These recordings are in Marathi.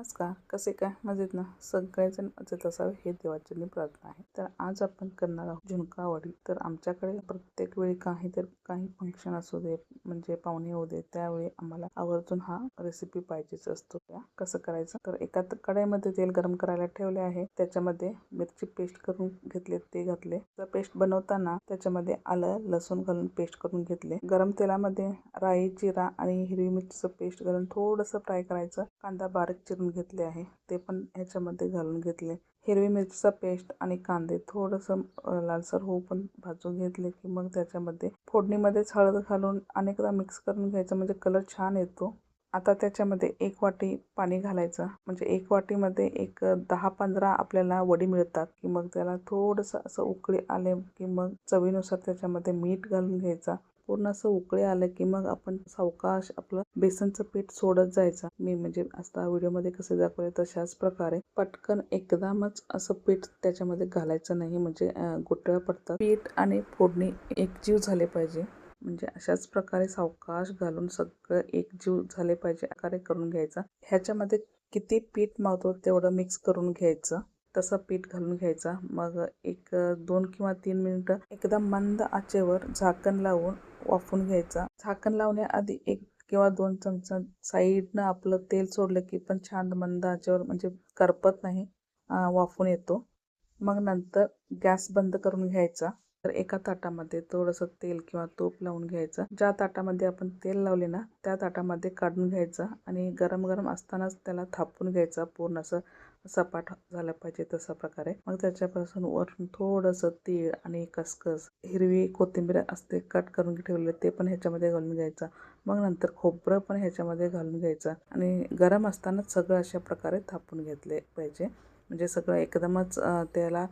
नमस्कार. कसे काय? मजेत ना? सगळेजण मजेत असावे हे देवाची प्रार्थना आहे. तर आज आपण करणार आहोत झुणकावडी. तर आमच्याकडे प्रत्येक वेळी काही तर काही फंक्शन असू दे म्हणजे पाहुणे येऊ दे त्यावेळी आम्हाला आवर्जून हा रेसिपी पाहिजेच असतो. त्या कसं करायचं? तर एका त- कढईमध्ये तेल गरम करायला ठेवले आहे. त्याच्यामध्ये मिरची पेस्ट करून घेतले ते घातले. तर पेस्ट बनवताना त्याच्यामध्ये आलं लसूण घालून पेस्ट करून घेतले. गरम तेलामध्ये राई जिरा आणि हिरवी मिरचीचं पेस्ट घालून थोडंसं फ्राय करायचं. कांदा बारीक चिरून घेतले आहे. ते पण ह्याच्यामध्ये घालून घेतले. हिरवी मिरचीचा पेस्ट आणि कांदे थोडंसं लालसर होऊ पण भाजून घेतले की मग त्याच्यामध्ये फोडणीमध्येच हळद घालून अनेकदा मिक्स करून घ्यायचं. म्हणजे कलर छान येतो. आता त्याच्यामध्ये एक वाटी पाणी घालायचं. म्हणजे एक वाटीमध्ये एक दहा पंधरा आपल्याला वडी मिळतात की मग त्याला थोडंसं असं उकळी आले की मग चवीनुसार त्याच्यामध्ये मीठ घालून घ्यायचा. पूर्ण असं उकळे आलं की मग आपण सावकाश आपलं बेसनचं पीठ सोडत जायचं. मी म्हणजे आता व्हिडिओमध्ये कसे दाखवले तशाच प्रकारे पटकन एकदमच असं पीठ त्याच्यामध्ये घालायचं नाही. म्हणजे अं, पडतात. पीठ आणि फोडणी एकजीव झाले पाहिजे. म्हणजे अशाच प्रकारे सावकाश घालून सगळं एकजीव झाले पाहिजे. प्रकारे करून घ्यायचा. ह्याच्यामध्ये किती पीठ मावतो तेवढं मिक्स करून घ्यायचं. तसं पीठ घालून घ्यायचा. मग एक दोन किंवा तीन मिनिटं एकदम मंद आचेवर झाकण लावून वाफून घ्यायचा. झाकण लावण्याआधी एक किंवा दोन चमचा साईडनं आपलं तेल सोडलं की पण छान मंद आचेवर म्हणजे करपत नाही वाफून येतो. मग नंतर गॅस बंद करून घ्यायचा. तर एका ताटामध्ये थोडंसं तेल किंवा तूप लावून घ्यायचं. ज्या ताटामध्ये आपण तेल लावले ना त्या ताटामध्ये काढून घ्यायचं आणि गरम गरम असतानाच त्याला थापून घ्यायचं. पूर्ण असं सपाट झालं पाहिजे तशा प्रकारे. मग त्याच्यापासून वरून थोडंसं तीळ आणि खसखस हिरवी कोथिंबीर असते कट करून ठेवले ते पण ह्याच्यामध्ये घालून घ्यायचं. मग नंतर खोबरं पण ह्याच्यामध्ये घालून घ्यायचं आणि गरम असतानाच सगळं अशा प्रकारे थापून घेतले पाहिजे. म्हणजे सगळं एकदमच त्याला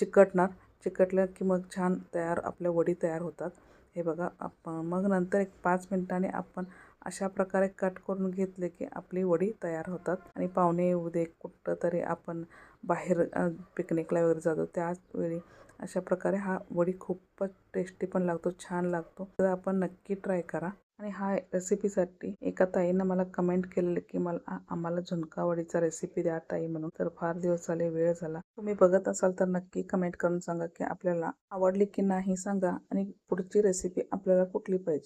चिकटणार चिकटलं की मग छान तयार आपल्या वडी तयार होतात. हे बघा आप मग नंतर एक पाच मिनिटांनी आपण अशा प्रकारे कट करून घेतले की आपली वडी तयार होतात. आणि पाहुणे येऊ दे कुठं तरी आपण बाहेर पिकनिकला वगैरे जातो त्याच वेळी अशा प्रकारे हा वडी खूपच टेस्टी पण लागतो छान लागतो. तर आपण नक्की ट्राय करा. आणि हा रेसिपीसाठी एका ताईनं मला कमेंट केलेलं की मला आम्हाला झुणकावडीचा रेसिपी द्या ताई म्हणून. तर फार दिवस झाले वेळ झाला. तुम्ही बघत असाल तर नक्की कमेंट करून सांगा की आपल्याला आवडली की नाही सांगा आणि पुढची रेसिपी आपल्याला कुठली पाहिजे.